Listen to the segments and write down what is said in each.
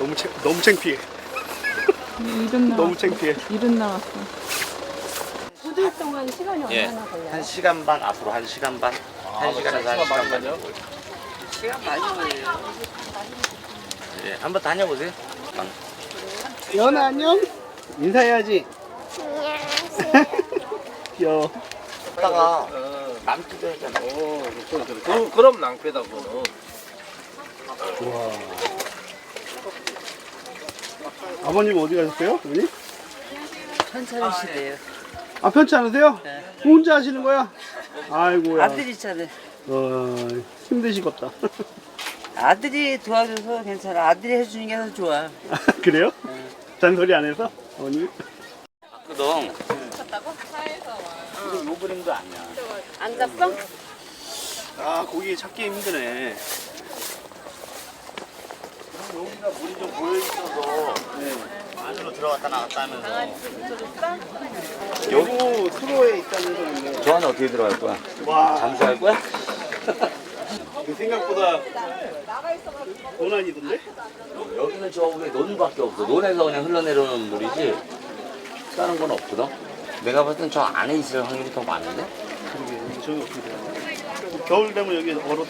너무 창 너무 창피해. 이름 나왔어. 너무 창피해. 이름 나왔어. 구두 동안 시간이 예. 얼마나 걸려요? 한 시간 반 앞으로 한 시간 반. 한 시간에서 한 시간 반요. 시간 많이 걸려요. 예, 한번 다녀보세요. 연아 안녕. 인사해야지. 귀여워. 하다가 남기도 했잖아. 그, 그럼 낭패다 그거는 와. 아버님 어디 가셨어요? 어머니? 천천히 시대요. 아 편치 않으세요? 혼자 하시는 거야? 아이고야. 아들이 있잖아요. 어, 힘드시겠다. 아들이 도와줘서 괜찮아. 아들이 해주는 게 더 좋아. 그래요? 잔소리 안 해서? 어머니? 그동. 요 그림도 아니야. 안 잡어? 아 고기 찾기 힘드네. 여기가 물이 좀 고여 있어서 안으로 들어갔다 나갔다 하면서. 여기 수로에 있다는 소리네. 저 안에 어떻게 들어갈 거야? 와, 잠수할 거야? 그 생각보다 고난이던데? 여기는 저 위에 논밖에 없어. 논에서 그냥 흘러내려오는 물이지. 다른 건 없거든. 내가 봤을 땐 저 안에 있을 확률이 더 많은데? 그러게 여기 저기 어떻게 돼요? 겨울 되면 여기 얼어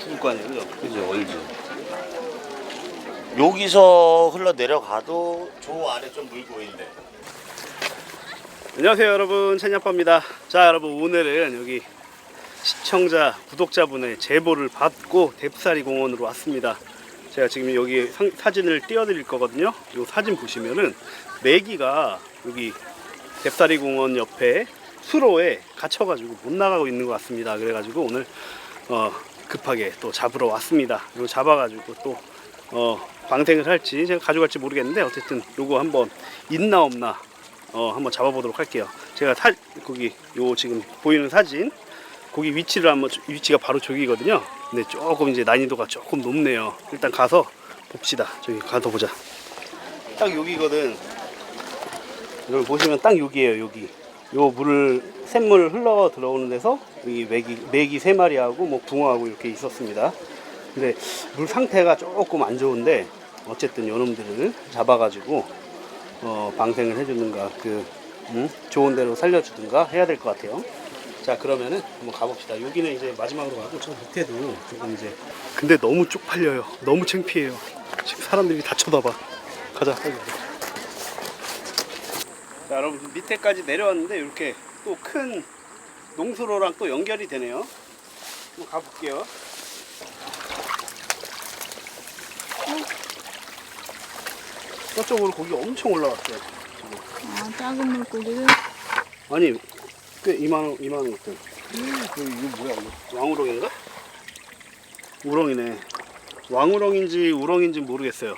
죽을 거 아니에요, 그죠? 그죠, 얼지. 여기서 흘러 내려가도 저 안에 좀물 고인데. 안녕하세요 여러분. 찬야빠입니다. 자 여러분 오늘은 여기 시청자 구독자분의 제보를 받고 뎁사리 공원으로 왔습니다. 제가 지금 여기 상- 사진을 띄워드릴 거거든요. 이 사진 보시면은 메기가 여기 뎁사리 공원 옆에 수로에 갇혀가지고 못 나가고 있는 것 같습니다. 그래가지고 오늘 어, 급하게 또 잡으러 왔습니다. 이거 잡아가지고 또 어, 방생을 할지 제가 가져갈지 모르겠는데 어쨌든 요거 한번 있나 없나 어, 한번 잡아보도록 할게요. 제가 사, 거기 요 지금 보이는 사진 거기 위치를 한번 위치가 바로 저기거든요. 근데 조금 이제 난이도가 조금 높네요. 일단 가서 봅시다. 저기 가서 보자. 딱 여기거든. 여기 보시면 딱 여기에요. 여기. 요 물을 샘물 흘러 들어오는 데서 여기 메기 메기 세 마리하고 뭐 붕어하고 이렇게 있었습니다. 근데 물 상태가 조금 안 좋은데 어쨌든 요놈들을 잡아가지고 어, 방생을 해주든가 그 음, 좋은 데로 살려주든가 해야 될 것 같아요. 자 그러면은 한번 가봅시다. 여기는 이제 마지막으로 가고 저 밑에도 조금 이제 근데 너무 쪽팔려요. 너무 창피해요. 지금 사람들이 다 쳐다봐. 가자 빨리. 가자. 자 여러분 밑에까지 내려왔는데 이렇게 또 큰 농수로랑 또 연결이 되네요. 한번 가볼게요. 저쪽으로 고기 엄청 올라왔어요. 아, 작은 물고기를 아니 꽤 이만한 이만한 것들. 이거, 이거 뭐야 이거? 왕우렁인가? 우렁이네. 왕우렁인지 우렁인지 모르겠어요.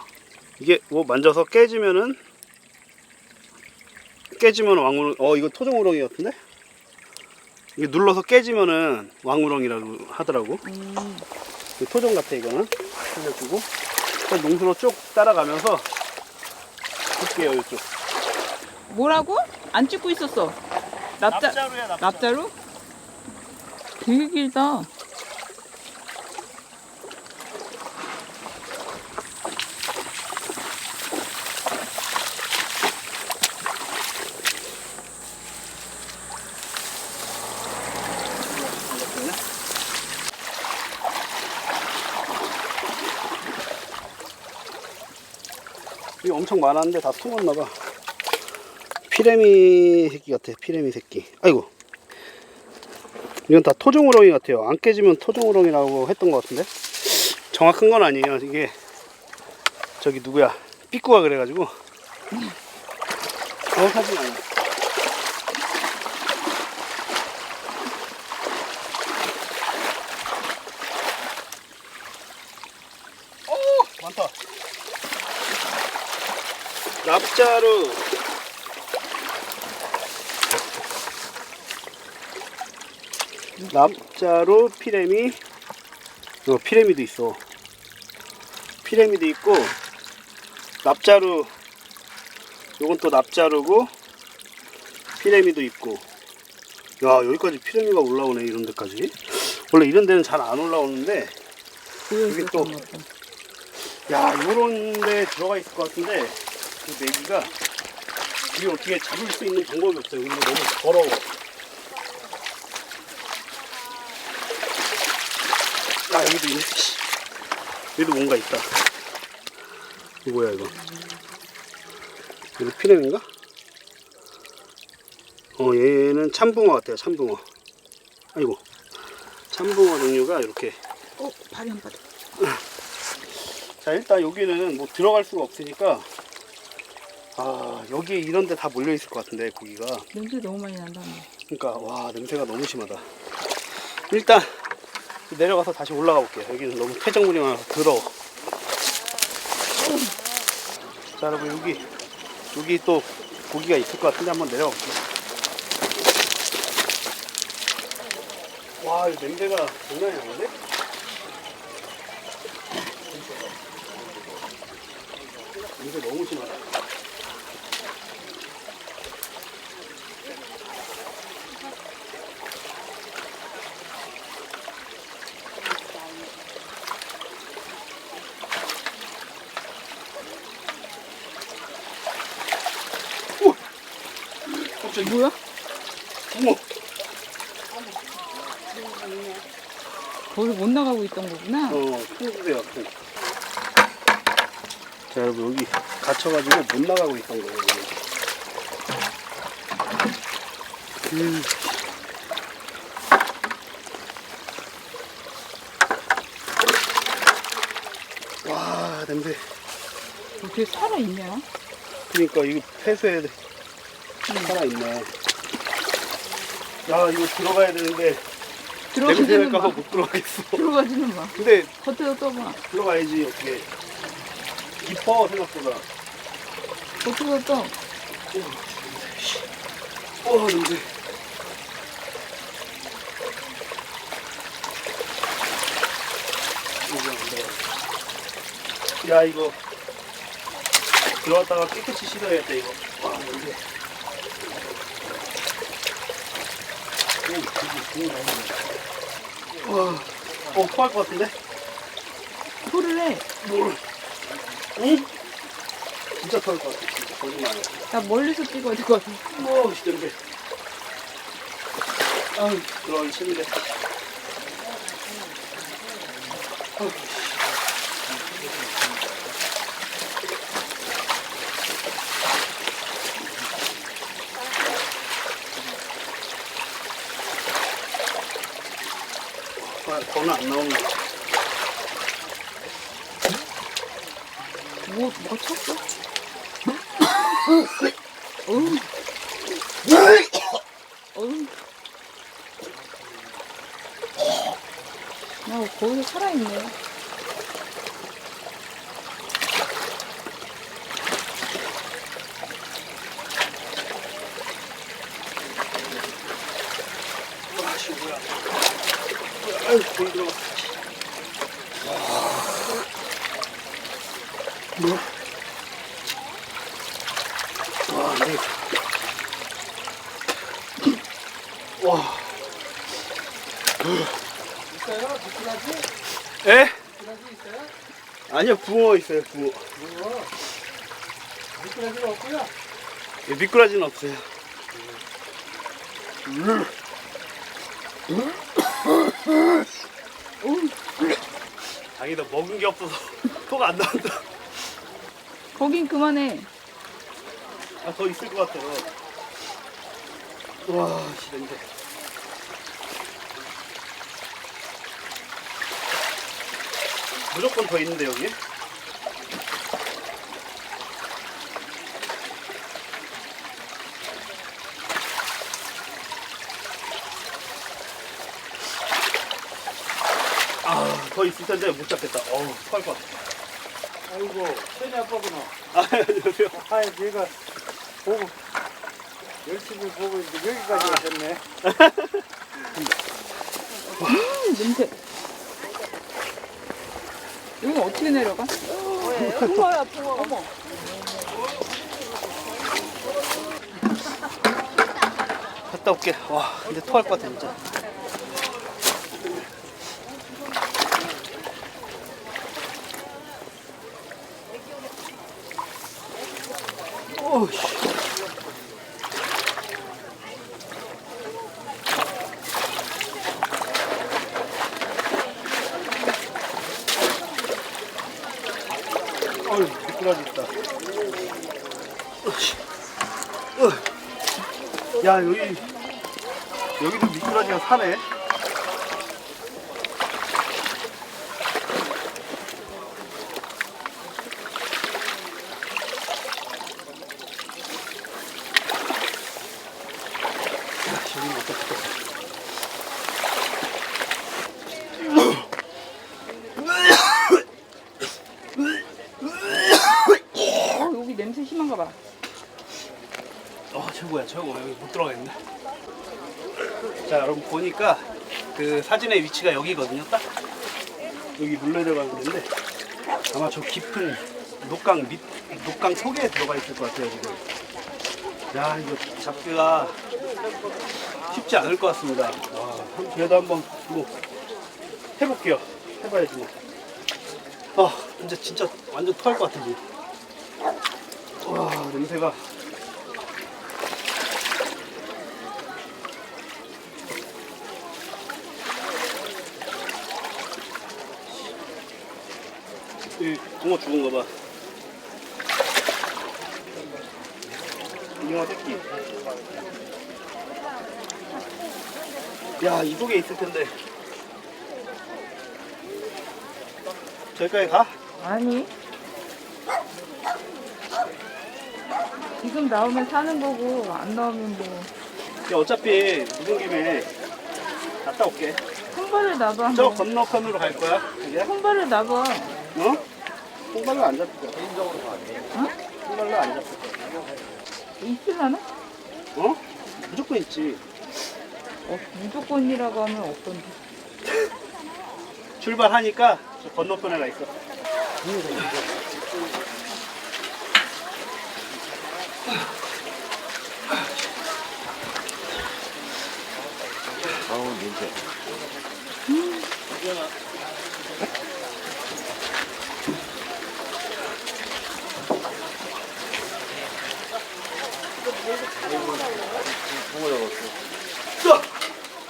이게 뭐 만져서 깨지면은 깨지면 왕우렁. 어 이거 토종우렁이 같은데? 이게 눌러서 깨지면은 왕우렁이라고 하더라고. 이거 토종 같아 이거는. 살려주고 농수로 쭉 따라가면서 볼게요 이쪽. 뭐라고? 안 찍고 있었어. 납자 납자루야 납자. 납자루? 되게 길다. 엄청 많았는데 다 숨었나 봐. 피레미 새끼 같아. 피레미 새끼. 아이고. 이건 다 토종우렁이 같아요. 안 깨지면 토종우렁이라고 했던 것 같은데. 정확한 건 아니에요. 이게 저기 누구야? 삐꾸가 그래가지고 정확하진 않아. 오 많다. 납자루 납자루 피레미. 어, 피레미도 있어. 피레미도 있고 납자루. 요건 또 납자루고 피레미도 있고. 야 여기까지 피레미가 올라오네 이런 데까지. 원래 이런 데는 잘 안 올라오는데 여기 또. 야, 요런 데 들어가 있을 것 같은데, 그 메기가, 이게 어떻게 잡을 수 있는 방법이 없어요. 여기 너무 더러워. 아, 여기도 있네. 씨. 여기도 뭔가 있다. 이거 뭐야, 이거? 이거 피렘인가? 어, 얘는 참붕어 같아요, 참붕어. 아이고. 참붕어 종류가 이렇게 어, 발이 안 빠져. 자 일단 여기는 뭐 들어갈 수가 없으니까 아 여기 이런 데 다 몰려 있을 것 같은데 고기가 냄새 너무 많이 난다. 그러니까 와 냄새가 너무 심하다 일단 내려가서 다시 올라가 볼게요 여기는 너무 폐정물이 많아서 더러워 자 여러분 여기 여기 또 고기가 있을 것 같은데 한번 내려가 볼게요 와, 이 냄새가 장난이 아닌데? 냄새 너무 심하다. 오! 갑자기 뭐야? 어머! 거기 못 나가고 있던 거구나. 어, 푸세요, 푸. 자, 여러분, 여기 갇혀가지고 못 나가고 있던 거예요. 음. 와, 냄새. 어떻게 살아있냐? 그러니까 이거 폐쇄 살아있네. 야, 이거 들어가야 되는데 냄새 들어가지는 날까봐 마. 못 들어가겠어. 들어가지는 마. 근데 겉에서 떠봐. 들어가야지 어떻게 깊어 생각보다 겉에서 떠. 어 냄새 여기 안 들어가. 야 이거 들어갔다가 깨끗이 씻어야겠다 이거 와 냄새 오, 와, 어, 토할 것 같은데? 토를 해. 뭘? 응? 진짜 토할 것 같아, 진짜. 거짓말 아니야. 나 멀리서 찍어야 될 것 같아. 오, 씨, 냄새. 아유, 들어가기 싫은데. 아유, 아, 더는 안 나오는 거. 뭐, 뭐 쳤어? 어우. 어우. 야, 거기서 살아있네. 와, 씨, 뭐야. 아유, 거기 들어갔어. 뭐? 와, 네. 와. 있어요? 미꾸라지? 에? 미꾸라지 있어요? 아니요, 붕어 있어요, 붕어. 뭐? 미꾸라지가 없고요. 예, 미꾸라지는 없어요. 음. 자기도 먹은 게 없어서 토가 안 나온다. 거긴 그만해. 아, 더 있을 것 같아요. 와, 씨, 냄새. 무조건 더 있는데, 여기? 있을 텐데 못 잡겠다. 어우, 토할 것 같아. 아이고, 세니 아빠구나. 아, 안녕하세요. 아, 내가 보고, 열심히 보고 이제 여기까지 오셨네. 음, 냄새. 이거 어떻게 내려가? 붕어야 붕어. 어머. 갔다 올게. 와, 근데 토할 것 같아, 진짜. 어우씨. 있다. 어이씨. 어. 야, 여기, 여기도 미꾸라지가 사네. 야, 여기는 어떡해. 어, 여기 냄새 심한가 봐. 어 최고야 최고. 여기 못 들어가겠네. 자 여러분 보니까 그 사진의 위치가 여기거든요 딱. 여기 물 내려가는 데인데 아마 저 깊은 녹강 밑 녹강 속에 들어가 있을 것 같아요 지금. 야 이거 잡기가 쉽지 않을 것 같습니다. 와, 한- 그래도 한번 뭐 해볼게요. 해봐야지 뭐. 아, 이제 진짜 완전 토할 것 지금 와 냄새가 이 붕어 죽은 거 봐. 잉어 새끼. 야, 이 속에 있을 텐데. 저기까지 가? 아니. 지금 나오면 사는 거고 안 나오면 뭐. 야, 어차피 묵은 김에 갔다 올게. 손발을 놔봐. 저 건너편으로 갈 거야. 그게? 손발을 놔봐. 어? 홍발로 안 잡힐 거야. 개인적으로 가. 어? 홍발로 안 잡힐 거야. 있으려나? 어? 무조건 있지. 어, 무조건이라고 하면 없던데. 출발하니까 저 건너편에 가 있어. 아우 냄새.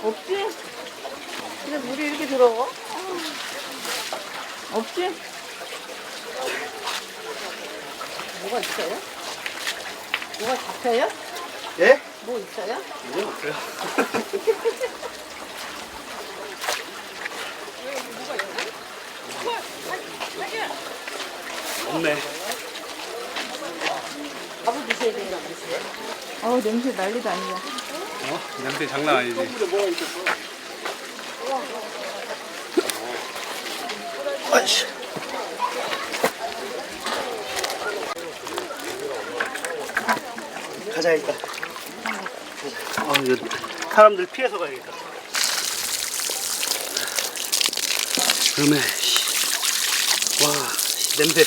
없지? 근데 들어가? 없지? 뭐가 있어요? 뭐가 잡혀요? 예? 뭐 있어요? 뭐 없어요. 없네. 밥을 드셔야 되나 보세요. 어, 냄새 난리도 아니야. 어? 냄새 장난 아니지. 가자 일단. 아 이거 사람들 피해서 가야겠다. 그러면 씨. 와 씨, 냄새.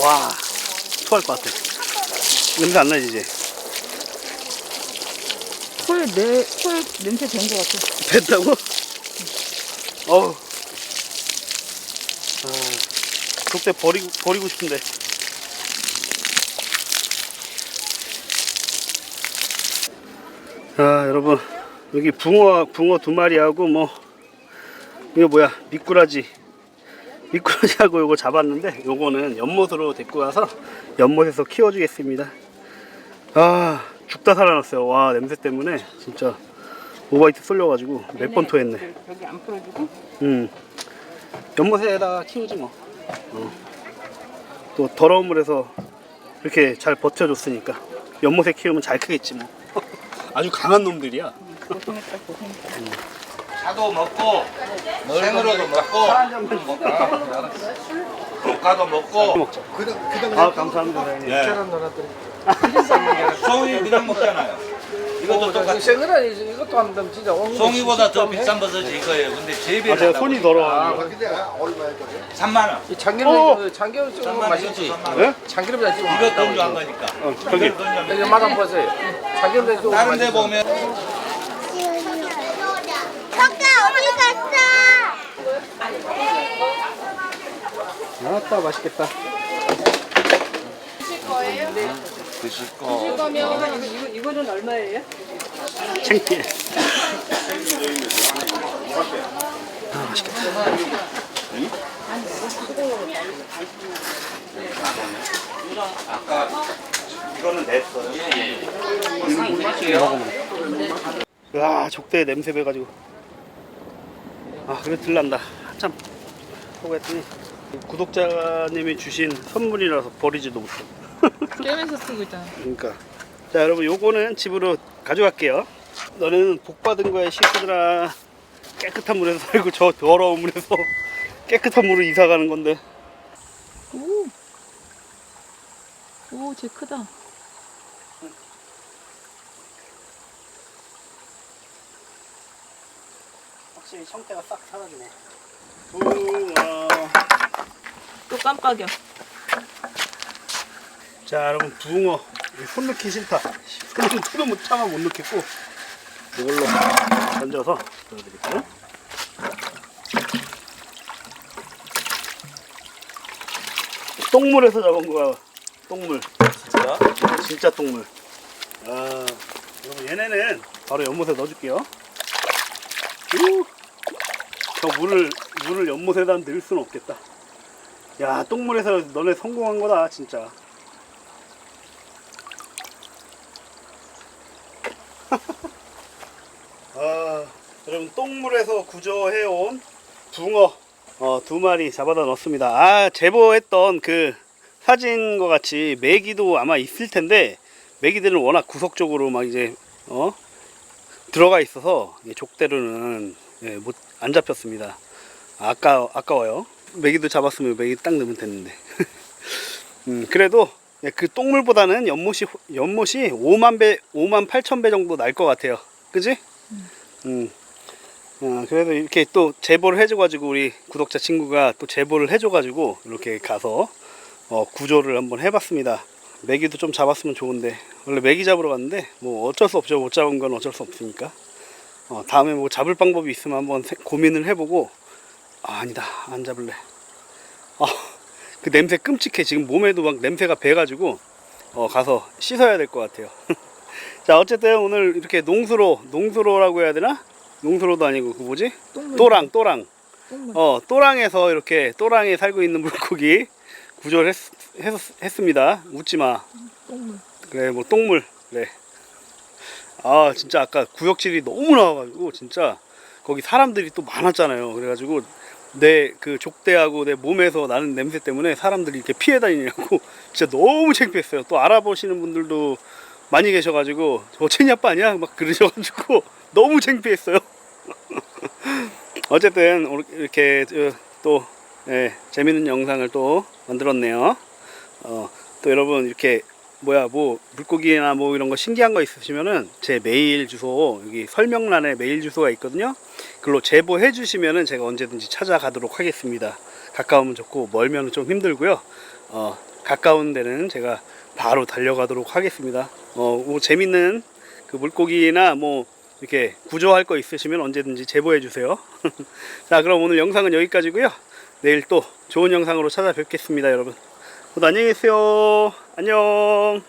와 토할 것 같아. 냄새 안 나지 이제. 코에 내, 코에 냄새 된거 같아. 됐다고? 어우. 아, 그때 버리고, 버리고 싶은데. 아, 여러분. 여기 붕어, 붕어 두 마리하고 뭐, 이거 뭐야, 미꾸라지. 미꾸라지하고 요거 잡았는데, 요거는 연못으로 데리고 가서 연못에서 키워주겠습니다. 아, 죽다 살아났어요. 와, 냄새 때문에 진짜. 오바이트 쏠려가지고 몇 번 토했네. 여기 안 풀어주고? 음. 연못에다가 키우지 뭐. 어. 또 더러운 물에서 이렇게 잘 버텨줬으니까 연못에 키우면 잘 크겠지 뭐. 아주 강한 놈들이야. 고생했다, 고생했다. 차도 먹고 생으로도 먹고 볶아도 먹고 먹자. 그당 그당 아 감사합니다 사장님. 네. 계란 넣어놨더니. 송이 그냥 먹잖아요. 이것도 어, 똑같아. 생그라니 이것도 한번 진짜 오늘 송이보다 더. 비싼 버섯이 이거예요. 근데 제비를 아 제가. 손이 아, 더러워. 근데 얼마야 저게? 3만 원. 이 참기름 어! 참기름 찍으면 3만 원. 맛있지. 3만 원. 네? 참기름 찍으면 이거 돈 좋아한 거니까. 어, 저기 이거 돈맛 한번 보세요. 참기름 찍으면 다른 데 맛있어. 보면 석가 어디 갔어? 아따 맛있겠다. 드실 거. 이거는 얼마예요? 창피해. 아 맛있겠다. 이거는 냈어요. 와 족대 냄새 배가지고 아 그래 들난다 한참 하고 했더니 구독자님이 주신 선물이라서 버리지도 못해 게임에서 쓰고 있잖아. 그러니까 자 여러분 요거는 집으로 가져갈게요 너는 복 받은 거에 시스들아 깨끗한 물에서 살고 저 더러운 물에서 깨끗한 물로 이사 가는 건데 오. 오, 쟤 크다. 확실히 청태가 싹 사라지네 우와 또 깜빡여. 자 여러분 붕어. 이손 넣기 싫다. 손은 손은 못 참아 못 넣겠고. 이걸로 던져서 넣어드릴게요. 똥물에서 잡은 거야 똥물. 진짜? 진짜 똥물. 아 여러분 얘네는 바로 연못에 넣어줄게요. 우! 저 물을 물을 연못에다 넣을 수는 없겠다. 야 똥물에서 너네 성공한 거다 진짜 아, 여러분 똥물에서 구조해온 붕어 어, 두 마리 잡아다 넣었습니다. 아 제보했던 그 사진과 같이 메기도 아마 있을 텐데 메기들은 워낙 구석적으로 막 이제 어 들어가 있어서 이 족대로는 예, 못안 잡혔습니다. 아까 아까워요. 메기도 잡았으면 메기 딱 넣으면 됐는데. 음, 그래도 예, 그 똥물보다는 연못이 연못이 5만 배, 5만 8천 배 정도 날 것 같아요. 그지? 음. 어, 그래도 이렇게 또 제보를 해줘가지고 우리 구독자 친구가 또 제보를 해줘가지고 이렇게 가서 어, 구조를 한번 해봤습니다. 메기도 좀 잡았으면 좋은데 원래 메기 잡으러 갔는데 뭐 어쩔 수 없죠. 못 잡은 건 어쩔 수 없으니까. 어, 다음에 뭐 잡을 방법이 있으면 한번 세- 고민을 해보고 아, 아니다 안 잡을래. 아, 그 냄새 끔찍해. 지금 몸에도 막 냄새가 배가지고 어, 가서 씻어야 될 것 같아요. 자 어쨌든 오늘 이렇게 농수로 농수로라고 해야 되나? 농수로도 아니고 그 뭐지? 똥물. 또랑 또랑 똥물. 어 또랑에서 이렇게 또랑에 살고 있는 물고기 구조를 했, 습니다 웃지 마 똥물. 그래 뭐 똥물 그래 아 진짜 아까 구역질이 너무 나와가지고 진짜 거기 사람들이 또 많았잖아요 그래가지고 내 그 족대하고 내 몸에서 나는 냄새 때문에 사람들이 이렇게 피해 다니냐고. 진짜 너무 창피했어요. 또 알아보시는 분들도 많이 계셔가지고 저 체니 아빠 아니야? 막 그러셔가지고 너무 창피했어요. 어쨌든 이렇게 저, 또 예, 재밌는 영상을 또 만들었네요. 어, 또 여러분 이렇게 뭐야 뭐 물고기나 뭐 이런 거 신기한 거 있으시면은 제 메일 주소 여기 설명란에 메일 주소가 있거든요. 그걸로 제보해 주시면은 제가 언제든지 찾아가도록 하겠습니다. 가까우면 좋고 멀면 좀 힘들고요. 어, 가까운 데는 제가 바로 달려가도록 하겠습니다. 어, 뭐 재밌는 그 물고기나 뭐 이렇게 구조할 거 있으시면 언제든지 제보해 주세요. 자 그럼 오늘 영상은 여기까지고요. 내일 또 좋은 영상으로 찾아뵙겠습니다 여러분 모두 안녕히 계세요. 안녕.